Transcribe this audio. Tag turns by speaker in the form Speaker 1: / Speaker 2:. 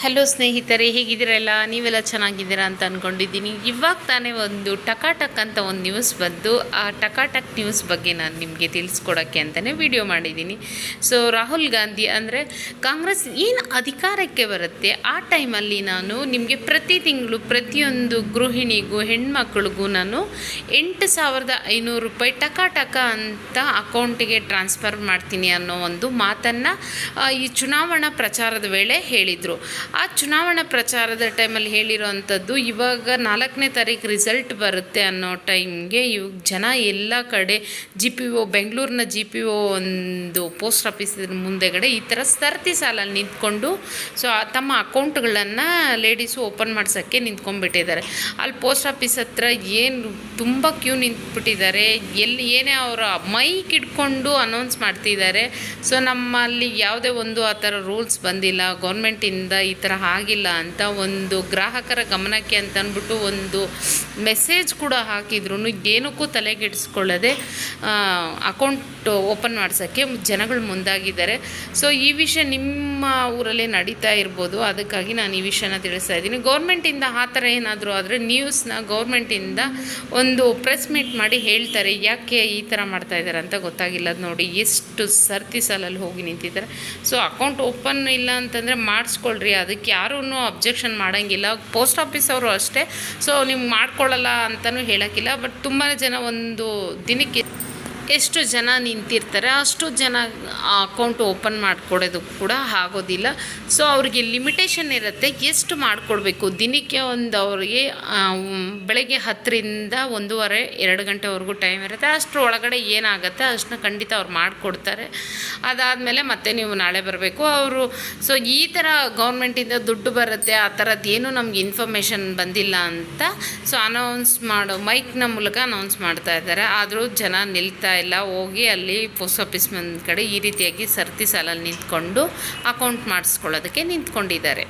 Speaker 1: Hello ಸ್ನೇಹಿತರೆ, ಹೇಗಿದ್ದೀರಲ್ಲ? ನೀವೆಲ್ಲ ಚೆನ್ನಾಗಿದ್ದೀರಾ? ಅಂತ ಅಂದ್ಕೊಂಡಿದ್ದೀನಿ ಇವಾಗ ತಾನೇ ಒಂದು ಟಕಾಟಕ್ ಅಂತ ಒಂದು ನ್ಯೂಸ್ ಬಂದು, ಆ ಟಕಾಟಕ್ ನ್ಯೂಸ್ ಬಗ್ಗೆ ನಾನು ನಿಮಗೆ ತಿಳಿಸ್ಕೊಡೋಕ್ಕೆ ಅಂತಲೇ ವಿಡಿಯೋ ಮಾಡಿದ್ದೀನಿ. ಸೊ ರಾಹುಲ್ ಗಾಂಧಿ ಅಂದರೆ, ಕಾಂಗ್ರೆಸ್ ಏನು ಅಧಿಕಾರಕ್ಕೆ ಬರುತ್ತೆ? ಆ ಟೈಮಲ್ಲಿ ನಾನು ನಿಮಗೆ ಪ್ರತಿ ತಿಂಗಳು ಪ್ರತಿಯೊಂದು ಗೃಹಿಣಿಗೂ, ಹೆಣ್ಮಕ್ಳಿಗೂ ನಾನು ಎಂಟು ಸಾವಿರದ ಐನೂರು ರೂಪಾಯಿ ಟಕಾಟಕ ಅಂತ ಅಕೌಂಟಿಗೆ ಟ್ರಾನ್ಸ್ಫರ್ ಮಾಡ್ತೀನಿ ಅನ್ನೋ ಒಂದು ಮಾತನ್ನು ಈ ಚುನಾವಣಾ ಪ್ರಚಾರದ ವೇಳೆ ಹೇಳಿದರು. ಆ ಚುನಾವಣಾ ಪ್ರಚಾರದ ಟೈಮಲ್ಲಿ ಹೇಳಿರೋವಂಥದ್ದು, ಇವಾಗ ನಾಲ್ಕನೇ ತಾರೀಕು ರಿಸಲ್ಟ್ ಬರುತ್ತೆ ಅನ್ನೋ ಟೈಮ್ಗೆ ಇವಾಗ ಜನ ಎಲ್ಲ ಕಡೆ ಜಿ ಪಿ ಒ ಬೆಂಗಳೂರಿನ ಜಿ ಪಿ ಒ ಒಂದು ಪೋಸ್ಟ್ ಆಫೀಸ್ ಮುಂದೆಗಡೆ ಈ ಥರ ಸರತಿ ಸಾಲಲ್ಲಿ ನಿಂತ್ಕೊಂಡು ಸೊ ತಮ್ಮ ಅಕೌಂಟ್ಗಳನ್ನು ಲೇಡೀಸು ಓಪನ್ ಮಾಡ್ಸೋಕ್ಕೆ ನಿಂತ್ಕೊಂಡ್ಬಿಟ್ಟಿದ್ದಾರೆ. ಅಲ್ಲಿ ಪೋಸ್ಟ್ ಆಫೀಸ್ ಹತ್ರ ಏನು ತುಂಬ ಕ್ಯೂ ನಿಂತ್ಬಿಟ್ಟಿದ್ದಾರೆ, ಎಲ್ಲಿ ಏನೇ ಅವರ ಮೈಕ್ ಇಟ್ಕೊಂಡು ಅನೌನ್ಸ್ ಮಾಡ್ತಿದ್ದಾರೆ. ಸೊ ನಮ್ಮಲ್ಲಿ ಯಾವುದೇ ಒಂದು ಆ ಥರ ರೂಲ್ಸ್ ಬಂದಿಲ್ಲ. ಗೌರ್ಮೆಂಟಿಂದ ಈ ಥರ ಆಗಿಲ್ಲ ಅಂತ ಒಂದು ಗ್ರಾಹಕರ ಗಮನಕ್ಕೆ ಅಂತ ಅಂದ್ಬಿಟ್ಟು ಒಂದು ಮೆಸೇಜ್ ಕೂಡ ಹಾಕಿದ್ರು ಏನಕ್ಕೂ ತಲೆಗೆಡಿಸ್ಕೊಳ್ಳದೆ ಅಕೌಂಟ್ ಓಪನ್ ಮಾಡ್ಸೋಕ್ಕೆ ಜನಗಳು ಮುಂದಾಗಿದ್ದಾರೆ. ಸೊ ಈ ವಿಷಯ ನಿಮ್ಮ ಊರಲ್ಲೇ ನಡೀತಾ ಇರ್ಬೋದು. ಅದಕ್ಕಾಗಿ ನಾನು ಈ ವಿಷಯನ ತಿಳಿಸ್ತಾ ಇದ್ದೀನಿ. ಗೌರ್ಮೆಂಟಿಂದ ಆ ಥರ ಏನಾದರೂ ಆದರೆ ನ್ಯೂಸ್ನ ಗೌರ್ಮೆಂಟಿಂದ ಒಂದು ಪ್ರೆಸ್ ಮೀಟ್ ಮಾಡಿ ಹೇಳ್ತಾರೆ. ಯಾಕೆ ಈ ಥರ ಮಾಡ್ತಾ ಇದ್ದಾರೆ ಅಂತ ಗೊತ್ತಾಗಿಲ್ಲ. ಅದು ನೋಡಿ ಎಷ್ಟು ಸರ್ತಿ ಸಾಲಲ್ಲಿ ಹೋಗಿ ನಿಂತಿದ್ದಾರೆ. ಸೊ ಅಕೌಂಟ್ ಓಪನ್ ಇಲ್ಲ ಅಂತಂದರೆ ಮಾಡಿಸ್ಕೊಳ್ರಿ. ಅದಕ್ಕೆ ಯಾರೂ ಅಬ್ಜೆಕ್ಷನ್ ಮಾಡೋಂಗಿಲ್ಲ. ಪೋಸ್ಟ್ ಆಫೀಸ್ ಅವರು ಅಷ್ಟೇ. ಸೊ ನಿಮ್ಗೆ ಮಾಡ್ಕೊಳ್ಳಲ್ಲ ಅಂತಲೂ ಹೇಳೋಕ್ಕಿಲ್ಲ. ಬಟ್ ತುಂಬಾ ಜನ ಒಂದು ದಿನಕ್ಕೆ ಎಷ್ಟು ಜನ ನಿಂತಿರ್ತಾರೆ ಅಷ್ಟು ಜನ ಅಕೌಂಟ್ ಓಪನ್ ಮಾಡಿಕೊಡೋದು ಕೂಡ ಆಗೋದಿಲ್ಲ. ಸೊ ಅವ್ರಿಗೆ ಲಿಮಿಟೇಷನ್ ಇರುತ್ತೆ ಎಷ್ಟು ಮಾಡಿಕೊಡ್ಬೇಕು. ದಿನಕ್ಕೆ ಒಂದು ಅವ್ರಿಗೆ ಬೆಳಗ್ಗೆ ಹತ್ತರಿಂದ ಒಂದೂವರೆ, ಎರಡು ಗಂಟೆವರೆಗೂ ಟೈಮ್ ಇರುತ್ತೆ. ಅಷ್ಟರ ಒಳಗಡೆ ಏನಾಗುತ್ತೆ ಅಷ್ಟನ್ನ ಖಂಡಿತ ಅವ್ರು ಮಾಡಿಕೊಡ್ತಾರೆ. ಅದಾದಮೇಲೆ ಮತ್ತೆ ನೀವು ನಾಳೆ ಬರಬೇಕು. ಅವರು ಸೊ ಈ ಥರ ಗೌರ್ಮೆಂಟಿಂದ ದುಡ್ಡು ಬರುತ್ತೆ, ಆ ಥರದ್ದು ಏನೂ ನಮ್ಗೆ ಇನ್ಫಾರ್ಮೇಷನ್ ಬಂದಿಲ್ಲ ಅಂತ ಸೊ ಅನೌನ್ಸ್ ಮಾಡೋ ಮೈಕ್ನ ಮೂಲಕ ಅನೌನ್ಸ್ ಮಾಡ್ತಾ ಇದ್ದಾರೆ. ಆದರೂ ಜನ ನಿಲ್ತಾ ಇಲ್ಲ ಹೋಗಿ ಅಲ್ಲಿ ಪೋಸ್ಟ್ ಆಫೀಸ್ ಮುಂದೆ ಕಡೆ ಈ ರೀತಿಯಾಗಿ ಸರ್ತಿ ಸಾಲಲ್ಲಿ ನಿಂತ್ಕೊಂಡು ಅಕೌಂಟ್ ಮಾಡಿಸ್ಕೊಳ್ಳೋದಕ್ಕೆ ನಿಂತ್ಕೊಂಡಿದ್ದಾರೆ.